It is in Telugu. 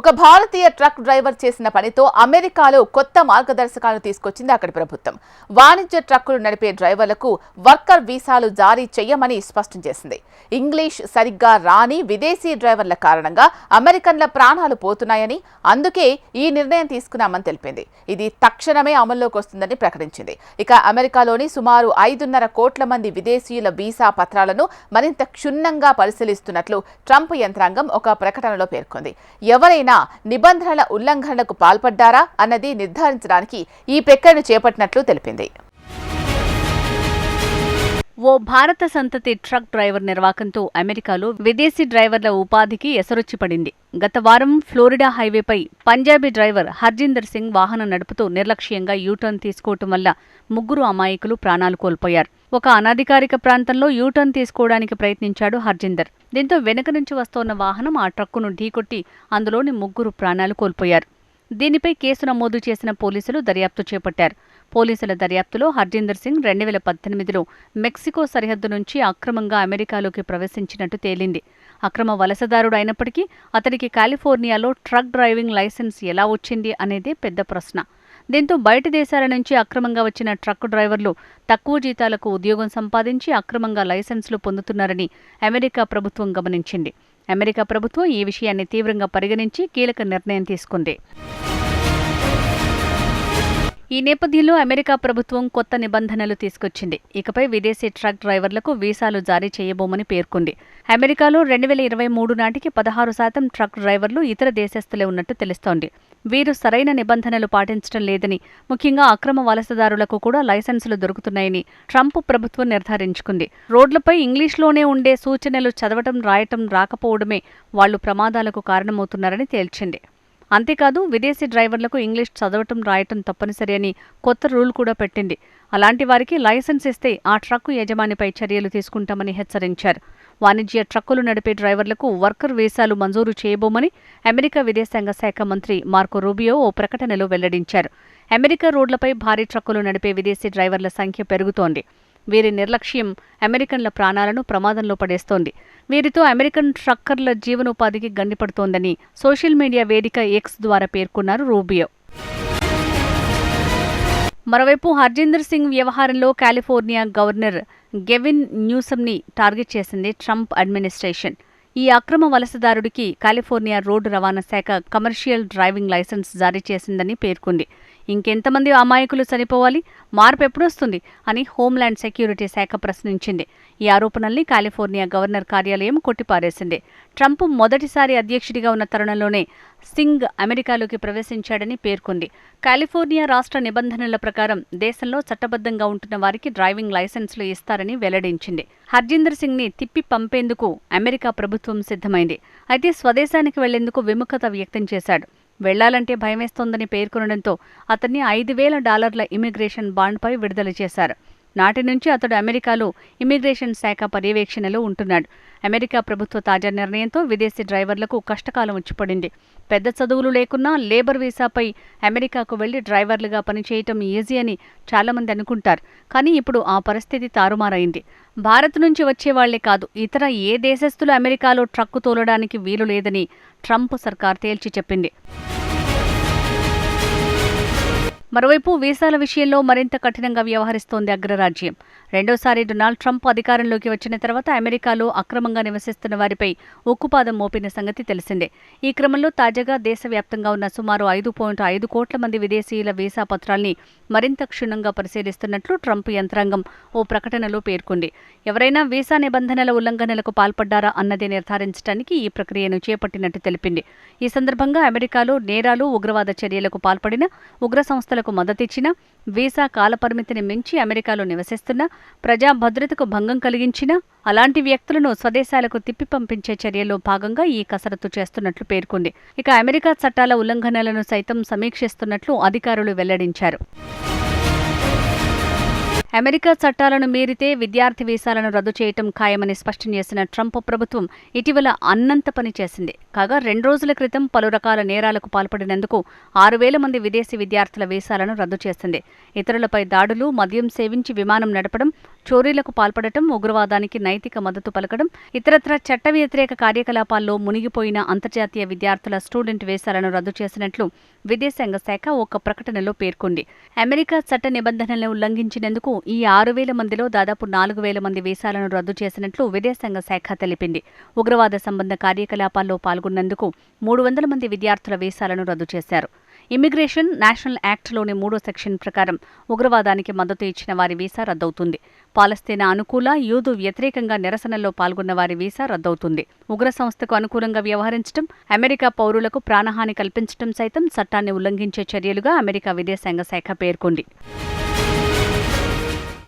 ఒక భారతీయ ట్రక్ డ్రైవర్ చేసిన పనితో అమెరికాలో కొత్త మార్గదర్శకాలు తీసుకొచ్చింది అక్కడి ప్రభుత్వం. వాణిజ్య ట్రక్కులు నడిపే డ్రైవర్లకు వర్కర్ వీసాలు జారీ చేయమని స్పష్టం చేసింది. ఇంగ్లీష్ సరిగ్గా రాని విదేశీ డ్రైవర్ల కారణంగా అమెరికన్ల ప్రాణాలు పోతున్నాయని అందుకే ఈ నిర్ణయం తీసుకున్నామని తెలిపింది. ఇది తక్షణమే అమల్లోకి వస్తుందని ప్రకటించింది. ఇక అమెరికాలోని సుమారు ఐదున్నర కోట్ల మంది విదేశీయుల వీసా పత్రాలను మరింత క్షుణ్ణంగా పరిశీలిస్తున్నట్లు ట్రంప్ యంత్రాంగం ఒక ప్రకటనలో పేర్కొంది. ఎవరైనా నిబంధనల ఉల్లంఘనలకు పాల్పడ్డారా అన్నది నిర్ధారించడానికి ఈ ప్రక్రియను చేపట్టినట్లు తెలిపింది. ఓ భారత సంతతి ట్రక్ డ్రైవర్ నిర్వాకంతో అమెరికాలో విదేశీ డ్రైవర్ల ఉపాధికి ఎసరొచ్చి పడింది గత వారం ఫ్లోరిడా హైవేపై పంజాబీ డ్రైవర్ హర్జిందర్ సింగ్ వాహనం నడుపుతూ నిర్లక్ష్యంగా యూటర్న్ తీసుకోవటం వల్ల ముగ్గురు అమాయకులు ప్రాణాలు కోల్పోయారు. ఒక అనధికారిక ప్రాంతంలో యూటర్న్ తీసుకోవడానికి ప్రయత్నించాడు హర్జిందర్. దీంతో వెనుక నుంచి వస్తోన్న వాహనం ఆ ట్రక్కును ఢీకొట్టి అందులోని ముగ్గురు ప్రాణాలు కోల్పోయారు. దీనిపై కేసు నమోదు చేసిన పోలీసులు దర్యాప్తు చేపట్టారు. పోలీసుల దర్యాప్తులో హర్జీందర్ సింగ్ రెండు వేల పద్దెనిమిదిలో మెక్సికో సరిహద్దు నుంచి అక్రమంగా అమెరికాలోకి ప్రవేశించినట్టు తేలింది. అక్రమ వలసదారుడు అయినప్పటికీ అతనికి కాలిఫోర్నియాలో ట్రక్ డ్రైవింగ్ లైసెన్స్ ఎలా వచ్చింది అనేదే పెద్ద ప్రశ్న. దీంతో బయట దేశాల నుంచి అక్రమంగా వచ్చిన ట్రక్ డ్రైవర్లు తక్కువ జీతాలకు ఉద్యోగం సంపాదించి అక్రమంగా లైసెన్సులు పొందుతున్నారని అమెరికా ప్రభుత్వం గమనించింది. అమెరికా ప్రభుత్వం ఈ విషయాన్ని తీవ్రంగా పరిగణించి కీలక నిర్ణయం తీసుకుంది. ఈ నేపథ్యంలో అమెరికా ప్రభుత్వం కొత్త నిబంధనలు తీసుకొచ్చింది. ఇకపై విదేశీ ట్రక్ డ్రైవర్లకు వీసాలు జారీ చేయబోమని పేర్కొంది. అమెరికాలో రెండు వేల ఇరవై మూడు నాటికి పదహారు శాతం ట్రక్ డ్రైవర్లు ఇతర దేశస్థులే ఉన్నట్టు తెలుస్తోంది. వీరు సరైన నిబంధనలు పాటించడం లేదని ముఖ్యంగా అక్రమ వలసదారులకు కూడా లైసెన్సులు దొరుకుతున్నాయని ట్రంప్ ప్రభుత్వం నిర్ధారించుకుంది. రోడ్లపై ఇంగ్లీష్లోనే ఉండే సూచనలు చదవటం రాయటం రాకపోవడమే వాళ్ళు ప్రమాదాలకు కారణమవుతున్నారని తేల్చింది. అంతేకాదు విదేశీ డ్రైవర్లకు ఇంగ్లీష్ చదవటం రాయటం తప్పనిసరి అని కొత్త రూల్ కూడా పెట్టింది. అలాంటి వారికి లైసెన్స్ ఇస్తే ఆ ట్రక్కు యజమానిపై చర్యలు తీసుకుంటామని హెచ్చరించారు. వాణిజ్య ట్రక్కులు నడిపే డ్రైవర్లకు వర్కర్ వీసాలు మంజూరు చేయబోమని అమెరికా విదేశాంగ శాఖ మంత్రి మార్కో రూబియో ఓ ప్రకటనలో వెల్లడించారు. అమెరికా రోడ్లపై భారీ ట్రక్కులు నడిపే విదేశీ డ్రైవర్ల సంఖ్య పెరుగుతోంది. వీరి నిర్లక్ష్యం అమెరికన్ల ప్రాణాలను ప్రమాదంలో పడేస్తోంది. వీరితో అమెరికన్ ట్రక్కర్ల జీవనోపాధికి గండిపడుతోందని సోషల్ మీడియా వేదిక ఎక్స్ ద్వారా పేర్కొన్నారు రూబియో. మరోవైపు హర్జీందర్ సింగ్ వ్యవహారంలో కాలిఫోర్నియా గవర్నర్ గెవిన్ న్యూసమ్ని టార్గెట్ చేసింది ట్రంప్ అడ్మినిస్ట్రేషన్. ఈ అక్రమ వలసదారుడికి కాలిఫోర్నియా రోడ్డు రవాణా శాఖ కమర్షియల్ డ్రైవింగ్ లైసెన్స్ జారీ చేసిందని పేర్కొంది. ఇంకెంతమంది అమాయకులు చనిపోవాలి? మార్పు ఎప్పుడొస్తుంది? అని హోంల్యాండ్ సెక్యూరిటీ శాఖ ప్రశ్నించింది. ఈ ఆరోపణల్ని కాలిఫోర్నియా గవర్నర్ కార్యాలయం కొట్టిపారేసింది. ట్రంప్ మొదటిసారి అధ్యక్షుడిగా ఉన్న తరుణంలోనే సింగ్ అమెరికాలోకి ప్రవేశించాడని పేర్కొంది. కాలిఫోర్నియా రాష్ట్ర నిబంధనల ప్రకారం దేశంలో చట్టబద్ధంగా ఉంటున్న వారికి డ్రైవింగ్ లైసెన్సులు ఇస్తారని వెల్లడించింది. హర్జిందర్ సింగ్ని తిప్పి పంపేందుకు అమెరికా ప్రభుత్వం సిద్ధమైంది. అయితే స్వదేశానికి వెళ్ళేందుకు విముఖత వ్యక్తం చేశాడు. వెళ్ళాలంటే భయమేస్తోందని పేర్కొనడంతో అతన్ని ఐదు వేల డాలర్ల ఇమిగ్రేషన్ బాండ్పై విడుదల చేశారు. నాటి నుంచి అతడు అమెరికాలో ఇమిగ్రేషన్ శాఖ పర్యవేక్షణలో ఉంటున్నాడు. అమెరికా ప్రభుత్వ తాజా నిర్ణయంతో విదేశీ డ్రైవర్లకు కష్టకాలం వచ్చిపడింది. పెద్ద చదువులు లేకున్నా లేబర్ వీసాపై అమెరికాకు వెళ్ళి డ్రైవర్లుగా పనిచేయటం ఈజీ అని చాలామంది అనుకుంటారు. కానీ ఇప్పుడు ఆ పరిస్థితి తారుమారైంది. భారత్ నుంచి వచ్చేవాళ్ళే కాదు ఇతర ఏ దేశస్థులు అమెరికాలో ట్రక్కు తోలడానికి వీలు లేదని ట్రంప్ సర్కార్ తేల్చి చెప్పింది. మరోవైపు వీసాల విషయంలో మరింత కఠినంగా వ్యవహరిస్తోంది అగ్రరాజ్యం. రెండోసారి డొనాల్డ్ ట్రంప్ అధికారంలోకి వచ్చిన తర్వాత అమెరికాలో అక్రమంగా నివసిస్తున్న వారిపై ఉక్కుపాదం మోపిన సంగతి తెలిసిందే. ఈ క్రమంలో తాజాగా దేశవ్యాప్తంగా ఉన్న సుమారు ఐదు పాయింట్ ఐదు కోట్ల మంది విదేశీయుల వీసా పత్రాల్ని మరింత క్షుణ్ణంగా పరిశీలిస్తున్నట్లు ట్రంప్ యంత్రాంగం ఓ ప్రకటనలో పేర్కొంది. ఎవరైనా వీసా నిబంధనల ఉల్లంఘనలకు పాల్పడ్డారా అన్నది నిర్ధారించడానికి ఈ ప్రక్రియను చేపట్టినట్టు తెలిపింది. ఈ సందర్భంగా అమెరికాలో నేరాలు ఉగ్రవాద చర్యలకు పాల్పడిన ఉగ్ర సంస్థల సంస్థలకు మద్దతిచ్చిన వీసా కాలపరిమితిని మించి అమెరికాలో నివసిస్తున్న ప్రజా భద్రతకు భంగం కలిగించిన అలాంటి వ్యక్తులను స్వదేశాలకు తిప్పి పంపించే చర్యలో భాగంగా ఈ కసరత్తు చేస్తున్నట్లు పేర్కొంది. ఇక అమెరికా చట్టాల ఉల్లంఘనలను సైతం సమీక్షిస్తున్నట్లు అధికారులు వెల్లడించారు. అమెరికా చట్టాలను మీరితే విద్యార్థి వీసాలను రద్దు చేయటం ఖాయమని స్పష్టం చేసిన ట్రంప్ ప్రభుత్వం ఇటీవల అన్నంత పని చేసింది. కాగా రెండు రోజుల క్రితం పలు రకాల నేరాలకు పాల్పడినందుకు ఆరు వేల మంది విదేశీ విద్యార్థుల వీసాలను రద్దు చేసింది. ఇతరులపై దాడులు మద్యం సేవించి విమానం నడపడం చోరీలకు పాల్పడటం ఉగ్రవాదానికి నైతిక మద్దతు పలకడం ఇతరత్ర చట్ట వ్యతిరేక కార్యకలాపాల్లో మునిగిపోయిన అంతర్జాతీయ విద్యార్థుల స్టూడెంట్ వీసాలను రద్దు చేసినట్లు విదేశాంగ శాఖ ఒక ప్రకటనలో పేర్కొంది. అమెరికా చట్ట నిబంధనలను ఉల్లంఘించినందుకు ఈ ఆరు వేల మందిలో దాదాపు నాలుగు వేల మంది వీసాలను రద్దు చేసినట్లు విదేశాంగ శాఖ తెలిపింది. ఉగ్రవాద సంబంధ కార్యకలాపాల్లో పాల్గొన్నందుకు మూడు వందల మంది విద్యార్థుల వీసాలను రద్దు చేశారు. ఇమ్మిగ్రేషన్ నేషనల్ యాక్ట్లోని మూడో సెక్షన్ ప్రకారం ఉగ్రవాదానికి మద్దతు ఇచ్చిన వారి వీసా రద్దవుతుంది. పాలస్తీనా అనుకూల యూదు వ్యతిరేకంగా నిరసనల్లో పాల్గొన్న వారి వీసా రద్దవుతుంది. ఉగ్ర సంస్థకు అనుకూలంగా వ్యవహరించడం అమెరికా పౌరులకు ప్రాణహాని కల్పించడం సైతం చట్టాన్ని ఉల్లంఘించే చర్యలుగా అమెరికా విదేశాంగ శాఖ పేర్కొంది.